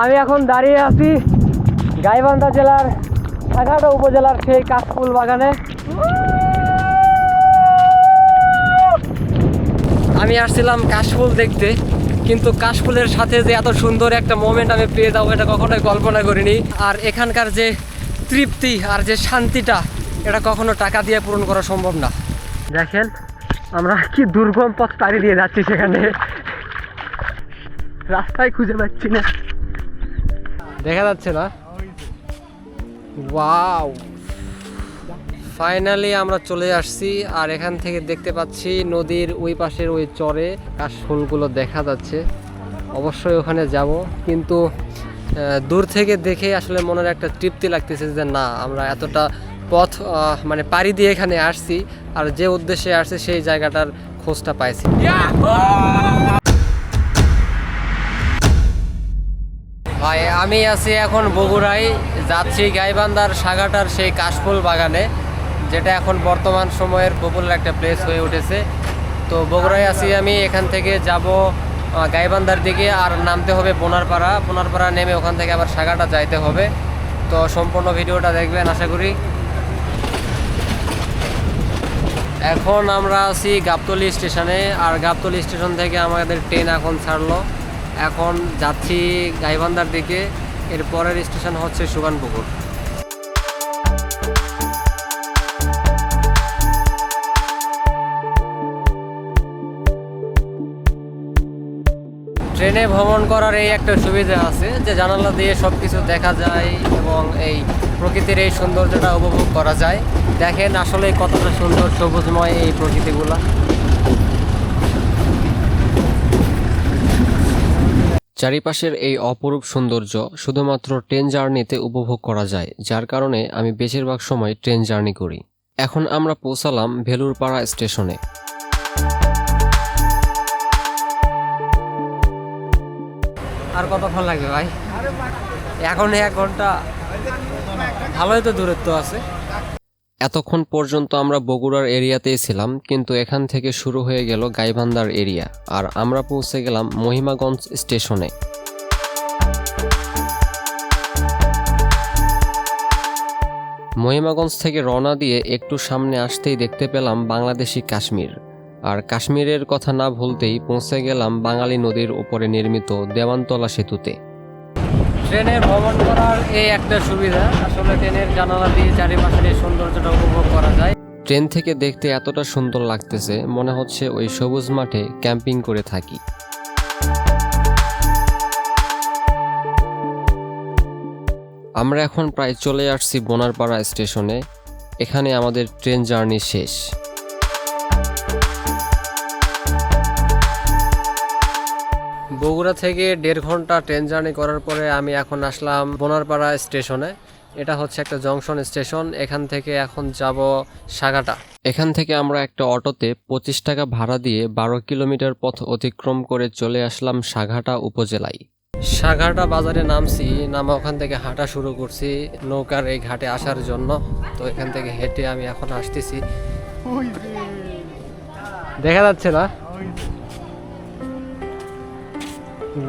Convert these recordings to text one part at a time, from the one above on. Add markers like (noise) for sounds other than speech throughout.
আমি এখন দাঁড়িয়ে আছি গাইবান্ধা জেলার সাঘাটা উপজেলার সেই কাশফুল বাগানে। আমি আসছিলাম কাশফুল দেখতে, কিন্তু কাশফুলের সাথে যে এত সুন্দর একটা মোমেন্ট আমি পেয়ে যাব এটা কখনোই কল্পনা করিনি। আর এখানকার যে তৃপ্তি আর যে শান্তিটা, এটা কখনো টাকা দিয়ে পূরণ করা সম্ভব না। দেখেন, আমরা কি দুর্গম পথ পাড়ি দিয়ে যাচ্ছি সেখানে। রাস্তায় খুঁজে পাচ্ছি না। দেখা যাচ্ছে না। ওয়াও ফাইনালি আমরা চলে আসছি আর এখান থেকে দেখতে পাচ্ছি নদীর ওই পাশের ওই চরে কাশফুলগুলো দেখা যাচ্ছে। অবশ্যই ওখানে যাব, কিন্তু দূর থেকে দেখে আসলে মনের একটা তৃপ্তি লাগতেছে যে না, আমরা এতটা পথ মানে পাড়ি দিয়ে এখানে আসছি আর যে উদ্দেশ্যে আসছে সেই জায়গাটার খোঁজটা পাইছি। আমি আছি এখন বগুড়ায়, যাচ্ছি গাইবান্ধার সাগাটার সেই কাশফুল বাগানে, যেটা এখন বর্তমান সময়ের পপুলার একটা প্লেস হয়ে উঠেছে। তো বগুড়ায় আছি আমি, এখান থেকে যাব গাইবান্ধার দিকে, আর নামতে হবে বোনারপাড়া। বোনারপাড়া নেমে ওখান থেকে আবার সাগাটা যাইতে হবে। তো সম্পূর্ণ ভিডিওটা দেখবেন, আশা করি। এখন আমরা আছি গাবতলি স্টেশনে, আর গাবতলি স্টেশন থেকে আমাদের ট্রেন এখন ছাড়লো। এখন যাচ্ছি গাইবান্ধার দিকে, এর পরের স্টেশন হচ্ছে সুগানপুকুর। ট্রেনে ভ্রমণ করার এই একটা সুবিধা আছে যে জানালা দিয়ে সব কিছু দেখা যায় এবং এই প্রকৃতির এই সৌন্দর্যটা উপভোগ করা যায়। দেখেন আসলে কতটা সুন্দর সবুজময় এই প্রকৃতিগুলা। চারিপাশের এই অপরূপ সৌন্দর্য শুধুমাত্র ট্রেন জার্নিতে উপভোগ করা যায়, যার কারণে আমি বেশিরভাগ সময় ট্রেন জার্নি করি। এখন আমরা পৌঁছালাম ভেলুরপাড়া স্টেশনে। আর কতক্ষণ লাগবে ভাই? এখন এক ঘণ্টা। ভালোই তো দূরত্ব আছে। এতক্ষণ পর্যন্ত আমরা বগুড়ার এরিয়াতেই ছিলাম, কিন্তু এখান থেকে শুরু হয়ে গেল গাইবান্ধার এরিয়া, আর আমরা পৌঁছে গেলাম মহিমাগঞ্জ স্টেশনে। মহিমাগঞ্জ থেকে রওনা দিয়ে একটু সামনে আসতেই দেখতে পেলাম বাংলাদেশি কাশ্মীর, আর কাশ্মীরের কথা না ভুলতেই পৌঁছে গেলাম বাঙালি নদীর উপরে নির্মিত দেওয়ানতলা সেতুতে। ট্রেনে ভ্রমণ করার এই একটা সুবিধা। আসলে ট্রেনের জানালা দিয়ে চারিপাশের এই সৌন্দর্যটা উপভোগ করা যায়। ট্রেন থেকে দেখতে এতটা সুন্দর লাগতেছে, মনে হচ্ছে ওই সবুজ মাঠে ক্যাম্পিং করে থাকি। আমরা এখন প্রায় চলে আসছি বোনারপাড়া স্টেশনে। এখানে আমাদের ট্রেন জার্নি শেষ। বগুড়া থেকে দেড় ঘণ্টা ট্রেন জার্নি করার পরে আমি এখন আসলাম বোনারপাড়া স্টেশনে। এটা হচ্ছে একটা জংশন স্টেশন এখান থেকে এখন যাব সাগাটা। এখান থেকে আমরা একটা অটোতে পঁচিশ টাকা ভাড়া দিয়ে বারো কিলোমিটার পথ অতিক্রম করে চলে আসলাম সাঘাটা উপজেলায়। সাঘাটা বাজারে নামছি নামা ওখান থেকে হাঁটা শুরু করছি নৌকার এই ঘাটে আসার জন্য। তো এখান থেকে হেঁটে আমি এখন আসতেছি। দেখা যাচ্ছে না?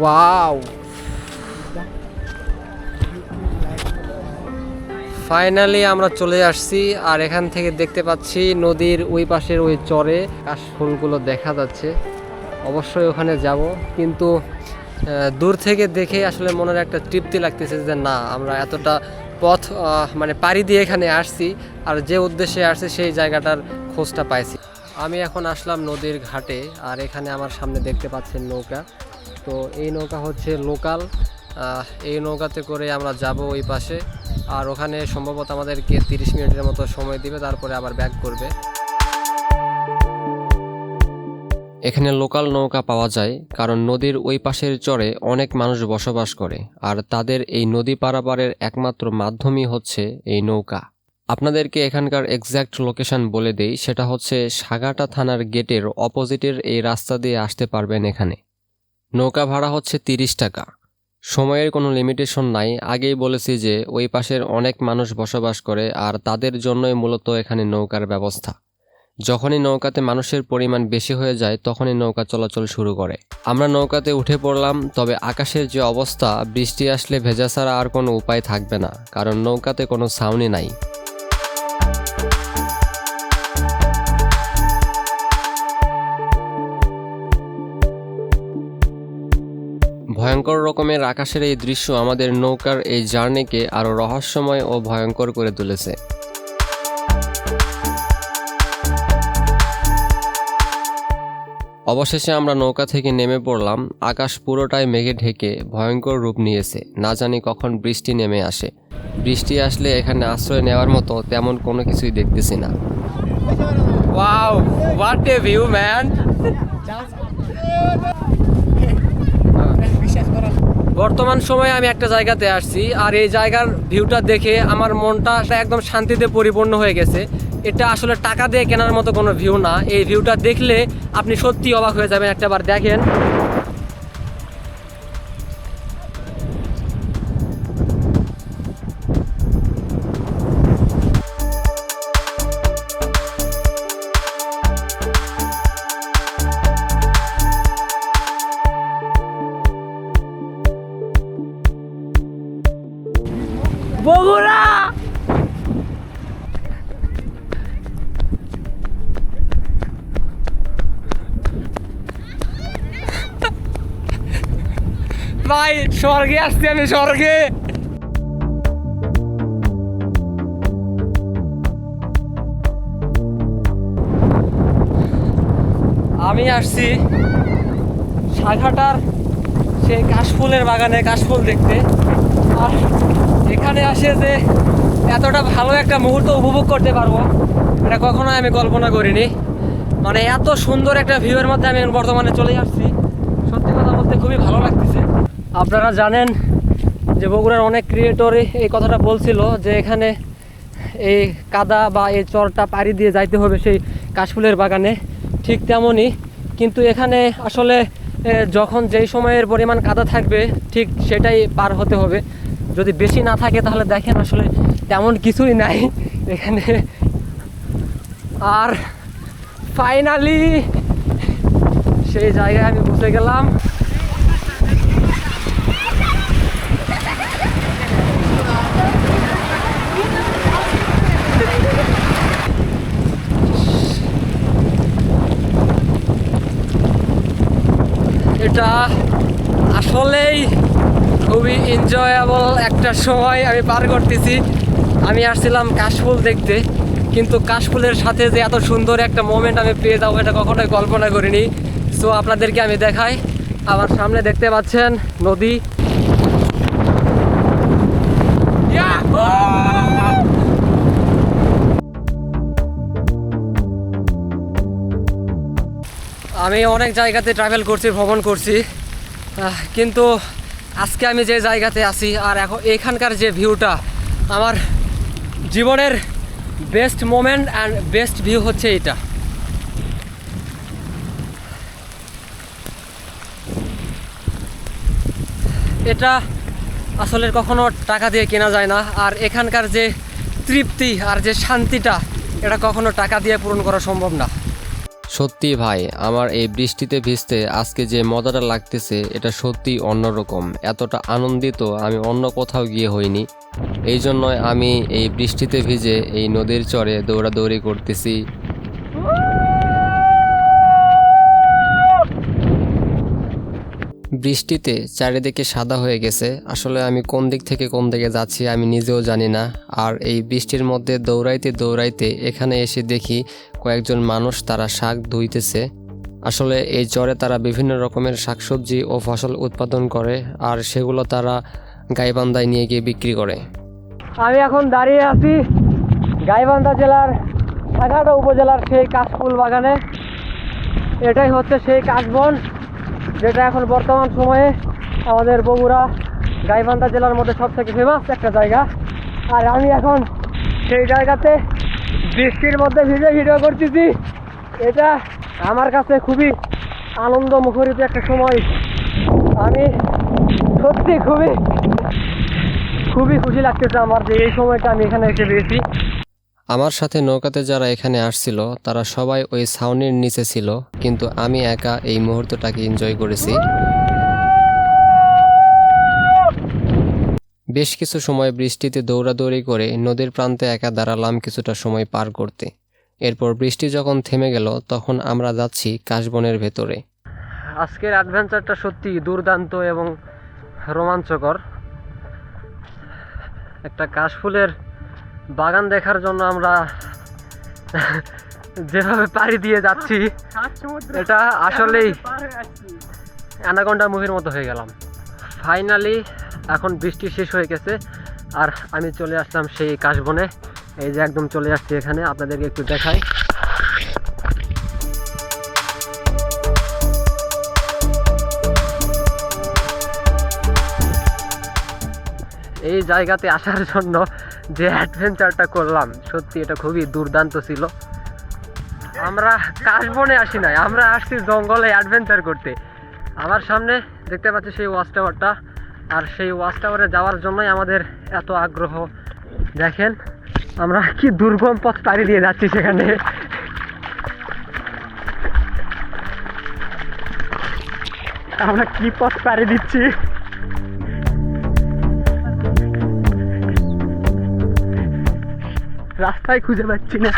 ওয়াও ফাইনালি আমরা চলে আসছি, আর এখান থেকে দেখতে পাচ্ছি নদীর ওই পাশের ওই চরে কাশফুলগুলো দেখা যাচ্ছে। অবশ্যই ওখানে যাব, কিন্তু দূর থেকে দেখে আসলে মনের একটা তৃপ্তি লাগতেছে যে না, আমরা এতটা পথ মানে পাড়ি দিয়ে এখানে আসছি, আর যে উদ্দেশ্যে আসছি সেই জায়গাটার খোঁজটা পাইছি। আমি এখন আসলাম নদীর ঘাটে, আর এখানে আমার সামনে দেখতে পাচ্ছেন নৌকা। তো এই নৌকা হচ্ছে লোকাল। এই নৌকাতে করে আমরা যাব ওই পাশে। আর ওখানে সম্ভবত আমাদেরকে তিরিশ মিনিটের মতো সময় দিবে, তারপরে আবার ব্যাক করবে। এখানে লোকাল নৌকা পাওয়া যায়, কারণ নদীর ওই পাশের চরে অনেক মানুষ বসবাস করে, আর তাদের এই নদী পারাপারের একমাত্র মাধ্যমই হচ্ছে এই নৌকা। আপনাদেরকে এখানকার এক্স্যাক্ট লোকেশন বলে দেই, সেটা হচ্ছে সাগাটা থানার গেটের অপোজিটের এই রাস্তা দিয়ে আসতে পারবেন এখানে। নৌকা ভাড়া হচ্ছে তিরিশ টাকা। সময়ের কোনো লিমিটেশন নাই। আগেই বলেছি যে ওই পাশের অনেক মানুষ বসবাস করে আর তাদের জন্যই মূলত এখানে নৌকার ব্যবস্থা। যখনই নৌকাতে মানুষের পরিমাণ বেশি হয়ে যায়, তখনই নৌকা চলাচল শুরু করে। আমরা নৌকাতে উঠে পড়লাম, তবে আকাশের যে অবস্থা, বৃষ্টি আসলে ভেজা ছাড়া আর কোনো উপায় থাকবে না, কারণ নৌকাতে কোনো ছাউনি নাই। ভয়ঙ্কর রকমের আকাশের এই দৃশ্য আমাদের নৌকার এই জার্নিকে আরও রহস্যময় ও ভয়ঙ্কর করে তুলেছে। অবশেষে আমরা নৌকা থেকে নেমে পড়লাম, আকাশ পুরোটাই মেঘে ঢেকে ভয়ঙ্কর রূপ নিয়েছে, না জানি কখন বৃষ্টি নেমে আসে। বৃষ্টি আসলে এখানে আশ্রয় নেওয়ার মতো তেমন কোনো কিছুই দেখতেছি না। ওয়াও ম্যান বর্তমান সময়ে আমি একটা জায়গাতে আসছি আর এই জায়গার ভিউটা দেখে আমার মনটা একদম শান্তিতে পরিপূর্ণ হয়ে গেছে। এটা আসলে টাকা দিয়ে কেনার মতো কোনো ভিউ না। এই ভিউটা দেখলে আপনি সত্যি অবাক হয়ে যাবেন। একটাবার দেখেন। বগুড়া! ভাই, স্বর্গে আসছি আমি, স্বর্গে! আমি আসছি সাঘাটার সেই কাশফুলের বাগানে, কাশফুল দেখতে। আর এখানে আসে যে এতটা ভালো একটা মুহূর্ত উপভোগ করতে পারব, এটা কখনোই আমি কল্পনা করিনি। মানে এত সুন্দর একটা ভিউয়ের মধ্যে আমি বর্তমানে চলে আসছি। সত্যি কথা বলতে খুবই ভালো লাগতেছে। আপনারা জানেন যে বগুড়ার অনেক ক্রিয়েটরই এই কথাটা বলছিল যে এখানে এই কাদা বা এই চরটা পাড়ি দিয়ে যাইতে হবে সেই কাশফুলের বাগানে, ঠিক তেমনই। কিন্তু এখানে আসলে যখন যেই সময়ের পরিমাণ কাদা থাকবে, ঠিক সেটাই পার হতে হবে। যদি বেশি না থাকে তাহলে দেখেন আসলে তেমন কিছুই নাই এখানে। আর ফাইনালি সেই জায়গায় আমি বসে গেলাম। এটা আসলেই খুবই এনজয়েবল একটা সময় আমি পার করতেছি। আমি আসছিলাম কাশফুল দেখতে, কিন্তু কাশফুলের সাথে যে এত সুন্দর একটা মোমেন্ট আমি পেয়ে যাব এটা কখনোই কল্পনা করিনি। সো আপনাদেরকে আমি দেখাই। আমার সামনে দেখতে পাচ্ছেন নদী। আমি অনেক জায়গাতে ট্রাভেল করছি, ভ্রমণ করছি। কিন্তু আজকে আমি যে জায়গাতে আছি আর এখন এখানকার যে ভিউটা, আমার জীবনের best moment and best view হচ্ছে এটা এটা আসলে কখনো টাকা দিয়ে কেনা যায় না, আর এখানকার যে তৃপ্তি আর যে শান্তিটা, এটা কখনো টাকা দিয়ে পূরণ করা সম্ভব না। সত্যি ভাই, আমার এই বৃষ্টিতে ভিজতে আজকে যে মজাটা লাগতেছে, এটা সত্যি অন্যরকম। এতটা আনন্দিত আমি অন্য কোথাও গিয়ে হইনি। এই জন্যই আমি এই বৃষ্টিতে ভিজে এই নদীর চরে দৌড়াদৌড়ি করতেছি। বৃষ্টিতে চারিদিকে সাদা হয়ে গেছে। আসলে আমি কোন দিক থেকে কোন দিকে যাচ্ছি আমি নিজেও জানি না। আর এই বৃষ্টির মধ্যে দৌড়াইতে দৌড়াইতে এখানে এসে দেখি কয়েকজন মানুষ তারা শাক ধুইতেছে। আসলে এই চরে তারা বিভিন্ন রকমের শাকসবজি ও ফসল উৎপাদন করে, আর সেগুলো তারা গাইবান্ধায় নিয়ে গিয়ে বিক্রি করে। আমি এখন দাঁড়িয়ে আছি গাইবান্ধা জেলার সাগাটা উপজেলার সেই কাশফুল বাগানে। এটাই হচ্ছে সেই কাশবন, যেটা এখন বর্তমান সময়ে আমাদের বগুড়া গাইবান্ধা জেলার মধ্যে সব থেকে ফেমাস একটা জায়গা। আর আমি এখন সেই জায়গাতে বৃষ্টির মধ্যে ভিজে ভিডিও করতেছি। এটা আমার কাছে খুবই আনন্দ মুখরিত একটা সময়। আমি সত্যি খুবই খুবই খুশি লাগতেছে আমার যে এই সময়টা আমি এখানে এসে পেয়েছি। আমার সাথে নৌকাতে যারা এখানে আসছিল, তারা সবাই ওই ছাউনির নিচে ছিল, কিন্তু আমি একা এই মুহূর্তটাকে এনজয় করেছি। বেশ কিছু সময় বৃষ্টিতে দৌড়াদৌড়ি করে নদীর প্রান্তে একা দাঁড়ালাম কিছুটা সময় পার করতে। এরপর বৃষ্টি যখন থেমে গেল, তখন আমরা যাচ্ছি কাশবনের ভেতরে। আজকের অ্যাডভেঞ্চারটা সত্যি দুর্দান্ত এবং রোমাঞ্চকর। একটা কাশফুলের বাগান দেখার জন্য আমরা যেভাবে পাড়ি দিয়ে যাচ্ছি, এটা আসলেই অ্যানাকন্ডা মুভির মতো হয়ে গেলাম। ফাইনালি এখন বৃষ্টি শেষ হয়ে গেছে। আর আমি চলে আসলাম সেই কাশবনে। এই যে একদম চলে আসছি এখানে, আপনাদেরকে একটু দেখাই। এই জায়গাতে আসার জন্য যে অ্যাডভেঞ্চারটা করলাম, সত্যি এটা খুবই দুর্দান্ত ছিল। আমরা কাশবনে আসি নাই, আমরা আসছি জঙ্গলে অ্যাডভেঞ্চার করতে। আমার সামনে দেখতে পাচ্ছি সেই ওয়াচ টাওয়ারটা। আর সেই ওয়াচ টাওয়ারে যাওয়ার জন্যই আমাদের এত আগ্রহ। দেখেন, আমরা কি দুর্গম পথ পাড়ি দিয়ে যাচ্ছি সেখানে। আমরা কি পথ পাড়ি দিচ্ছি? রাস্তায় খুঁজে পাচ্ছি না।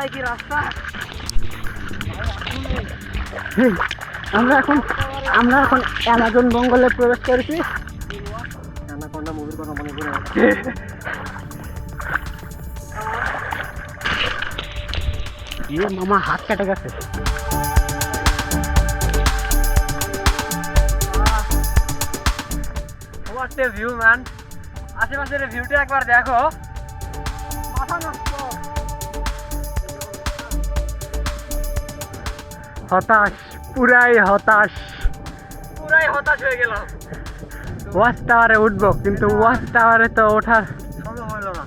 এই- কি রাস্তা। আমরা এখন আমরা এখন অ্যামাজন জঙ্গলে প্রবেশ করেছি। অ্যানাকন্ডা মুভির কথা মনে পড়ে ইয়ে মামা হাত কেটে গেছে। এ ভিউ ম্যান আশেপাশের ভিউটা একবার দেখো। হতাশ পুরাই হতাশ। পুরাই হতাশ হয়ে গেলাম। ওয়াচ টাওয়ারে উঠবো কিন্তু ওয়াচ টাওয়ারে তো ওঠার সম্ভব হলো না।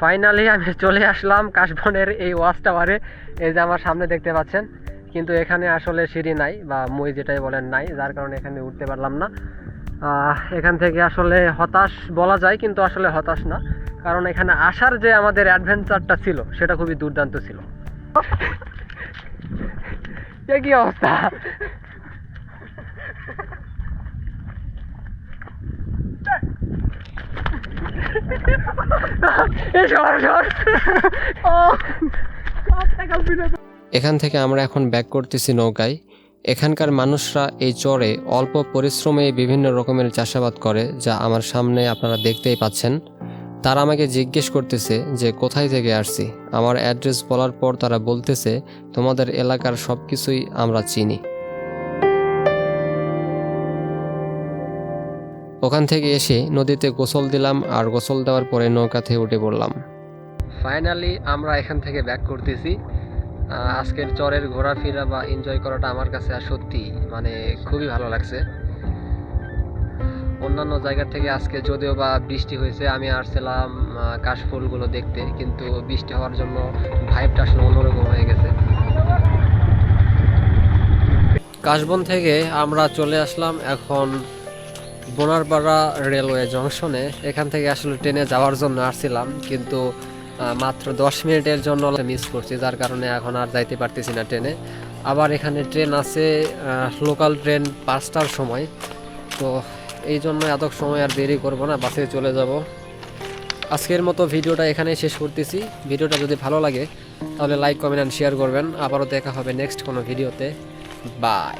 ফাইনালি আমি চলে আসলাম কাশবনের এই ওয়াচ টাওয়ারে এই যে আমার সামনে দেখতে পাচ্ছেন কিন্তু এখানে আসলে সিঁড়ি নাই বা মই যেটাই বলেন নাই যার কারণে এখানে উঠতে পারলাম না। এখান থেকে আসলে হতাশ বলা যায় কিন্তু আসলে হতাশ না। কারণ এখানে আসার যে আমাদের অ্যাডভেঞ্চারটা ছিল সেটা খুবই দুর্দান্ত ছিল। (laughs) কি অবস্থা। (laughs) এখান থেকে আমরা এখন ব্যাক করতেছি নৌকায়। এখানকার মানুষরা এই চরে অল্প পরিশ্রমে বিভিন্ন রকমের চাষাবাদ করে, যা আমার সামনে আপনারা দেখতেই পাচ্ছেন। তারা আমাকে জিজ্ঞেস করতেছে যে, কোথায় থেকে আসছি? আমার অ্যাড্রেস বলার পর তারা বলতেছে, তোমাদের এলাকার সব কিছুই আমরা চিনি। ওখান থেকে এসে নদীতে গোসল দিলাম আর গোসল দেওয়ার পরে নৌকাতে উঠে পড়লাম। ফাইনালি আমরা এখান থেকে ব্যাক করতেছি। আজকের চরের ঘোরাফেরা বা এনজয় করাটা আমার কাছে আর সত্যি মানে খুবই ভালো লাগছে। অন্যান্য জায়গা থেকে আজকে যদিও বা বৃষ্টি হয়েছে, আমি আসছিলাম কাশফুলগুলো দেখতে, কিন্তু বৃষ্টি হওয়ার জন্য ভাইবটা আসলে অন্যরকম হয়ে গেছে। কাশবন থেকে আমরা চলে আসলাম এখন বোনারপাড়া রেলওয়ে জংশনে। এখান থেকে আসলে ট্রেনে যাওয়ার জন্য আসছিলাম, কিন্তু মাত্র দশ মিনিটের জন্য মিস করছি, যার কারণে এখন আর যাইতে পারতেছি না ট্রেনে। আবার এখানে ট্রেন আছে লোকাল ট্রেন পাঁচটার সময়। তো এই জন্য এত সময় আর দেরি করব না, বাসে চলে যাব। আজকের মতো ভিডিওটা এখানেই শেষ করতেছি। ভিডিওটা যদি ভালো লাগে, তাহলে লাইক কমেন্ট অ্যান্ড শেয়ার করবেন। আবারও দেখা হবে নেক্সট কোনো ভিডিওতে। বাই